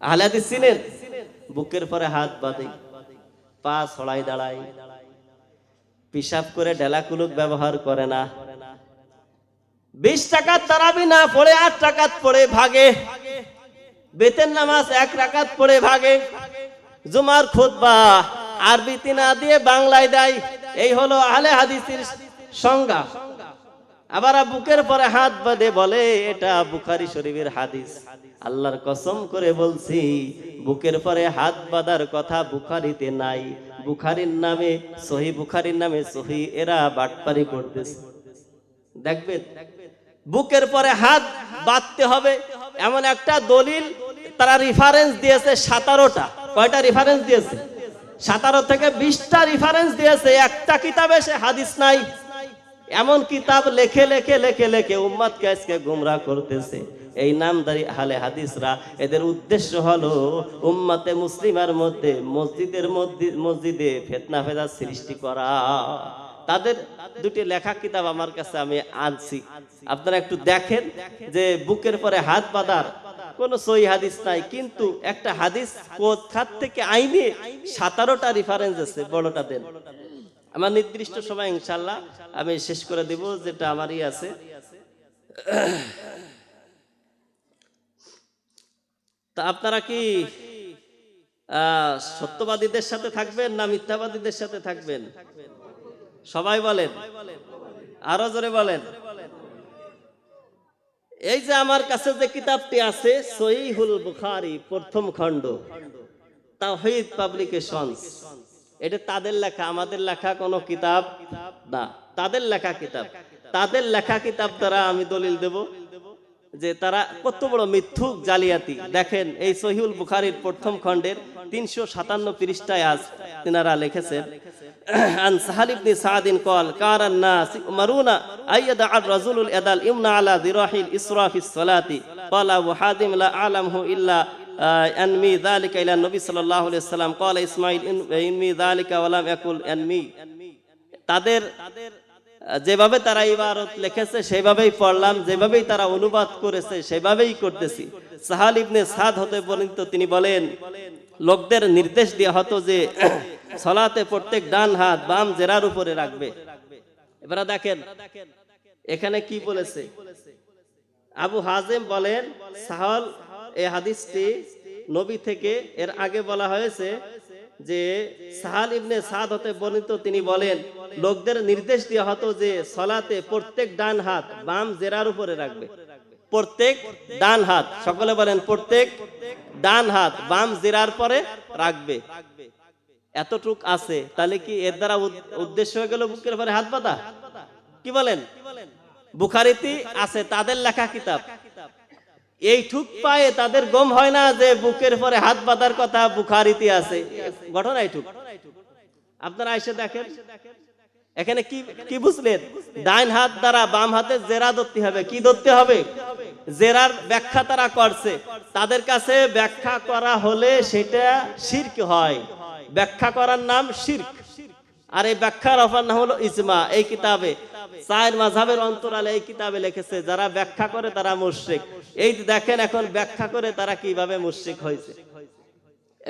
আহলে হাদিস চিনেন বুকের পরে হাত বাঁধে, পা ছড়াই দাঁড়ায়। পিসাব করে ডেলাকুলুক ব্যবহার করে না। বিশ টাকার তারাবি না পড়ে, আট টাকাত পড়ে ভাগে। বেতেন নামাজ এক রাকাত পড়ে ভাগে। জুমার খুতবা আরবিতে না দিয়ে বাংলায় দেয়। এই হলো আহলে হাদিসের সংজ্ঞা। আবার বুকের পরে হাত বাঁধে বলে, এটা বুখারি শরীফের হাদিস। আল্লাহর কসম করে বলছি, বুকের পরে হাত বাঁধার কথা বুখারিতে নাই। বুখারির নামে, সহি বুখারির নামে সহি, এরা বাটপারি করতেছে। দেখবেন, বুকের পরে হাত বাঁধতে হবে এমন একটা দলিল, তারা রেফারেন্স দিয়েছে সাতারোটা। কয়টা রেফারেন্স দিয়েছে? সাতারো থেকে বিশটা রেফারেন্স দিয়েছে। একটা কিতাবে সে হাদিস নাই। এমন কিতাব লেখে লেখে লেখে লেখে উম্মাদকে আজকে গুমরা করতেছে। এই নামদারি হালে হাদিসরা এদের উদ্দেশ্য হলো, উম্মাতে মুসলিমার মধ্যে, মসজিদের মধ্যে, মসজিদে ফেতনা ফেদা সৃষ্টি করা। তাদের দুটি লেখা কিতাব আমার কাছে আমি আনছি। আপনারা একটু দেখেন যে বুকের পরে হাত বাঁধার কোন সই হাদিস নাই, কিন্তু একটা হাদিস কোথার থেকে আইনে সাতারোটা রেফারেন্স আছে, বড়টা দেন। আমার নির্দিষ্ট সময় ইনশাল্লাহ আমি শেষ করে দেব, যেটা আমারই আছে। তা আপনারা কি সত্যবাদীদের সাথে থাকবেন না মিথ্যাবাদীদের সাথে থাকবেন? সবাই বলেন। আরও জোরে বলেন। এই যে আমার কাছে যে কিতাবটি আছে, সহিহুল বুখারি, প্রথম খণ্ড। তাওহীদ পাবলিকেশনস। এটা তাদের লেখা, আমাদের লেখা কোনো কিতাব না। তাদের লেখা কিতাব। তাদের লেখা কিতাব দ্বারা আমি দলিল দেব যে তারা কত বড় মিথ্যুক জালিয়াতি। দেখেন, এই সহিউল বুখারির প্রথম খণ্ডের তিনশো সাতান্ন পৃষ্ঠায় আজ তিনারা লিখেছেন, আন সাহাল ইবনে সাদিন কল কারান নাস মারুনা আইয়াদা আর রাজুলুল আদাল ইমনা আলা দিরাহিল ইসরাফিস সালাতি, ক্বালা ওয়া হাদিম লা আলামহু ইল্লা أنمي ذلك إلى النبي صلى الله عليه وسلم قال إسماعيل إن- إنمي ذلك ولم يقل أنمي তাদের যেভাবে তারা ইবারত লিখেছে সেভাবেই পড়লাম যেভাবেই তারা অনুবাদ করেছে সেভাবেই করতেছি সাহাল ইবনে সাদ হতে বর্ণিত তিনি বলেন লোকদের নির্দেশ দেওয়া হতো যে সলাতে প্রত্যেক ডান হাত বাম জেরার উপরে রাখবে এবারে দেখেন এখানে কি বলেছে আবু হাজেম বলেন সাহল এই হাদিসটি নবী থেকে এর আগে বলা হয়েছে যে সাহাল ইবনে সাদ হতে বর্ণিত তিনি বলেন, লোকদের নির্দেশ দেওয়া হতো যে সলাতে প্রত্যেক ডান হাত বাম জেরার উপরে রাখবে। প্রত্যেক ডান হাত, সকলে বলেন প্রত্যেক ডান হাত বাম জেরার পরে রাখবে। এতটুক আছে, তাহলে কি এর দ্বারা উদ্দেশ্য হয়ে গেল বুকের পরে হাত বাঁধা? কি বলেন? বুখারিতি আছে, তাদের লেখা কিতাব। এই ঠুক পায়ে তাদের গম হয় না যে বুকের পরে হাত বাঁধার কথা বুখারিতে আছে। ঘটনা এইটুক আপনারা এসে দেখেন। এখানে কি কি বুঝলেন? ডাইন হাত দ্বারা বাম হাতে জেরা ধরতে হবে। কি ধরতে হবে? জেরার ব্যাখ্যা তারা করছে। তাদের কাছে ব্যাখ্যা করা হলে সেটা শির্ক হয়। ব্যাখ্যা করার নাম শির্ক। আর এই ব্যাখ্যার অফার নাম হলো ইজমা, এই কিতাবে। চার মাঝাবের অন্তরালে এই কিতাবে লিখেছে, যারা ব্যাখ্যা করে তারা মুশরিক। এই দেখেন এখন ব্যাখ্যা করে তারা কীভাবে মুশরিক হয়েছে।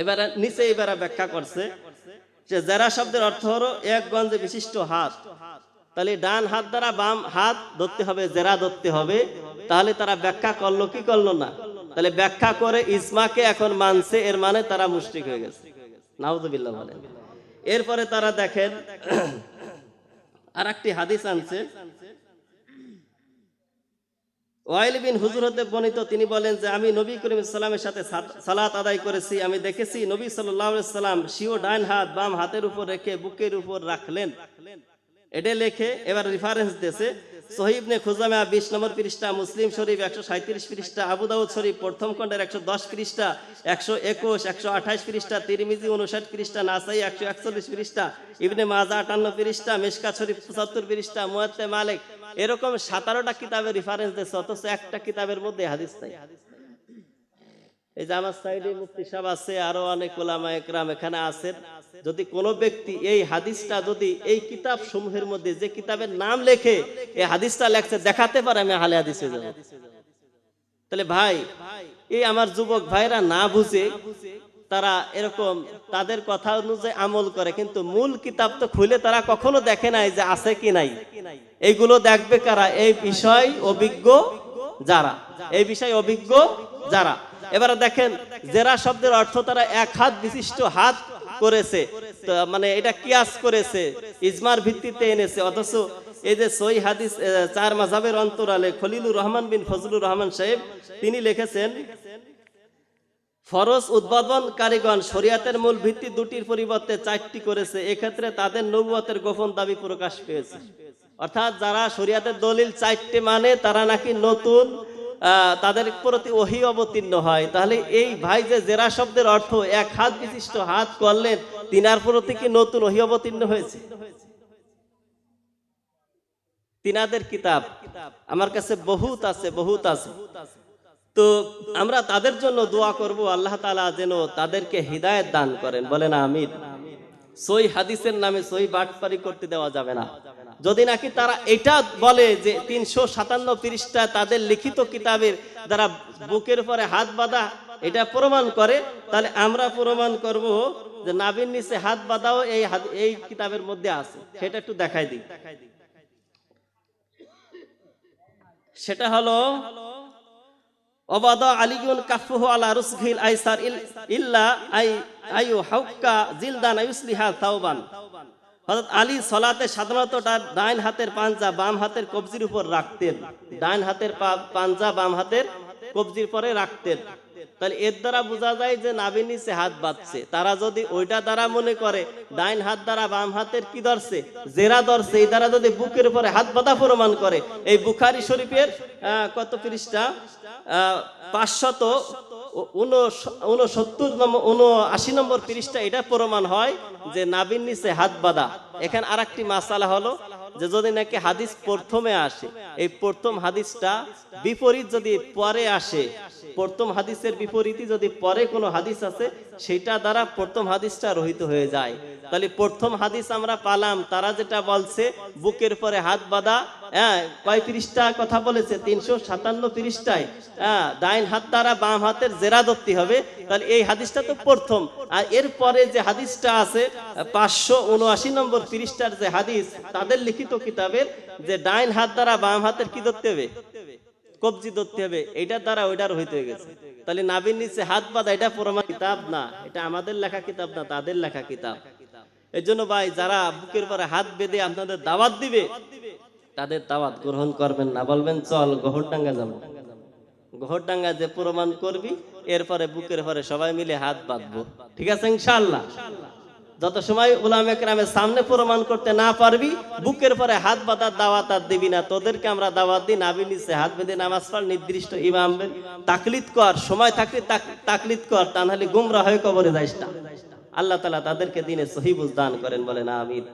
এবারে নিচে এবারে ব্যাখ্যা করছে যে জেরা শব্দের অর্থ হলো এক গঞ্জে বিশিষ্ট হাত। তাহলে ডান হাত দ্বারা বাম হাত ধরতে হবে, জেরা ধরতে হবে। তাহলে তারা ব্যাখ্যা করল কি করল না? তাহলে ব্যাখ্যা করে ইসমাকে এখন মানছে, এর মানে তারা মুশরিক হয়ে গেছে। নাউজুবিল্লাহ বলেন। এরপরে তারা দেখেন আর একটি হাদিস আনছে। ওয়াইল বিন হুজুর হতে বর্ণিত, তিনি বলেন যে, আমি নবী করিম সালামের সাথে সালাত আদায় করেছি। আমি দেখেছি নবী সাল্লাহ সাল্লাম শিও ডাইন হাত বাম হাতের উপর রেখে বুকের উপর রাখলেন। এটা লেখে, এবার রেফারেন্স দিয়েছে সহিব নে খুজামা বিশ নম্বর পৃষ্ঠা, মুসলিম শরীফ একশো সাঁত্রিশ পৃষ্ঠা আবুদাউদ শরীফ প্রথম খণ্ডের একশো দশ পৃষ্ঠা, একশো একুশ, একশো আঠাশ পৃষ্ঠা, তিরমিজি উনষাট পৃষ্ঠা, নাসাই একশো একচল্লিশ পৃষ্ঠা, ইবনে মাজা আটান্ন পৃষ্ঠা মেশকা শরীফ পঁচাত্তর পৃষ্ঠা, মোয়াত্তে মালিক। এরকম সাতারোটা কিতাবের রেফারেন্স দিয়েছে অথচ একটা কিতাবের মধ্যে হাদিস নাই। এই যে আমার সাইডে মুফতি সাহেব আছে আরও অনেক ওলামা একরাম এখানে আছেন। যদি কোনো ব্যক্তি এই হাদিসটা যদি এই কিতাব সমূহের মধ্যে যে কিতাবের নাম লেখে এই হাদিসটা লেখছে দেখাতে পারে আমি হালে হাদিসে যাব। তাহলে ভাই এই আমার যুবক ভাইরা না বুঝে তারা এরকম তাদের কথা অনুযায়ী আমল করে কিন্তু মূল কিতাব তো খুলে তারা কখনো দেখে নাই যে আছে কি নাই। এইগুলো দেখবে কারা? এই বিষয় অভিজ্ঞ যারা। এই বিষয় অভিজ্ঞ যারা। এবারে দেখেন, জেরা শব্দের অর্থ তারা এক হাত বিশিষ্ট হাত করেছে। মানে এটা কিয়াস করেছে, ইজমার ভিত্তিতে এনেছে। অথচ এই যে সই হাদিস চার মাঝাবের অন্তরালে খলিলুর রহমান বিন ফজলুর রহমান সাহেব, তিনি লিখেছেন, ফরজ উদ্ভাবন কারিগণ শরিয়াতের মূল ভিত্তি দুটির পরিবর্তে চারটি করেছে। এক্ষেত্রে তাদের নবুয়তের গোপন দাবি প্রকাশ পেয়েছে। অর্থাৎ যারা শরিয়াতের দলিল চারটি মানে তারা নাকি নতুন তাদের প্রতি ওহি অবতীর্ণ হয়। তাহলে এই ভাই যে জেরা শব্দের অর্থ এক হাত বিশিষ্ট হাত করলেন, তিনার প্রতি কি নতুন ওহি অবতীর্ণ হয়েছে? তিনাদের কিতাব আমার কাছে বহুত আছে বহুত আছে। তো আমরা তাদের জন্য দোয়া করব, আল্লাহ তাআলা যেন তাদেরকে হৃদায়ত দান করেন। বলেন আমিন। সই হাদিসের নামে সই বাটপারি করতে দেওয়া যাবে না। যদি নাকি তারা এটা বলে যে তিনশো সাতান্ন পৃষ্ঠা তাদের লিখিত কিতাবের দ্বারা বুকের পরে হাত বাঁধা, এটা প্রমাণ করে, তাহলে আমরা প্রমাণ করব যে নাবির নিচে হাত বাঁধাও এই এই কিতাবের মধ্যে আছে। সেটা একটু দেখাই দিই। সেটা হলো অবাদ আলিগুন কাফুহু আলা রুসঘিল আইসার ইল্লা আই আয়ু হাউকা জিলদান আয়ুসলিহা তাওবান হযরত আলী সলাতে সাধারণত তার ডাইন হাতের পাঞ্জা, বাম হাতের কবজির উপর রাখতেন। ডাইন হাতের পাঞ্জা, বাম হাতের কবজির পরে রাখতেন। তাহলে এর দ্বারা বোঝা যায় যে নাবির নিচে হাত বাঁধছে। তারা যদি ওইটা দ্বারা মনে করে ডাইন হাত দ্বারা বাম হাতের কি ধরছে? জেরা ধরছে। এই দ্বারা যদি বুকের উপরে হাত বাঁধা প্রমাণ করে, এই বুখারি শরীফের কত পৃষ্ঠা? পাঁচশত উনসত্তর নম্বর উনআশি নম্বর পৃষ্ঠা, এটা প্রমাণ হয় যে নাবির নিচে হাত বাঁধা। এখানে আর একটি মাসালা হলো যে যদি নাকি হাদিস প্রথমে আসে, এই প্রথম হাদিসটা বিপরীত যদি পরে আসে প্রথম হাদিসের বিপরীতই যদি পরে কোনো হাদিস আছে, সেটা দ্বারা প্রথম হাদিসটা রহিত হয়ে যায়। তাহলে প্রথম হাদিস আমরা পালাম, তারা যেটা বলছে, বুকের পরে হাত বাঁধা হ্যাঁ কয় পৃষ্ঠা কথা বলেছে, তিনশো সাতান্ন পৃষ্ঠায় হ্যাঁ ডাইন হাত দ্বারা বাম হাতের জেরা ধরতে হবে, তাহলে এই হাদিসটা তো প্রথম। আর এরপরে যে হাদিসটা আছে, পাঁচশো উনআশি নম্বর পৃষ্ঠার যে হাদিস, তাদের লিখিত কিতাবের যে ডাইন হাত দ্বারা বাম হাতের কি ধরতে হবে? কবজি ধরতে হবে এটার দ্বারা ওইটার হইতে গেছে। তাহলে নাবির নিচে হাত বাঁধা, এটা প্রমাণ কিতাব না? এটা আমাদের লেখা কিতাব না, তাদের লেখা কিতাব। এই জন্য ভাই, যারা বুকের পরে হাত বেঁধে আপনাদের দাওয়াত দিবে, তাদের দাওয়াত গ্রহণ করবেন না। বলবেন, চল গহরডাঙ্গা যাব। গহরডাঙ্গা যে প্রমাণ করবি, এরপরে বুকের পরে সবাই মিলে হাত বাঁধবো। ঠিক আছে ইনশাল্লাহ যত সময় একরামের সামনে প্রমাণ করতে না পারবি, বুকের পরে হাত বাঁধার দাওয়াত আর দিবি না। তোদেরকে আমরা দাওয়াত দিই নাবি নিচে, হাত বেঁধে নামাজ পড়, নির্দিষ্ট ইমাম তাকলিদ কর, সময় থাকলে তাকলিদ কর, তা নাহলে গুমরা হয়ে কবরে যাইস না। আল্লাহ তালা তাদেরকে দিনে সহিবুজ দান করেন, বলেন আমিন।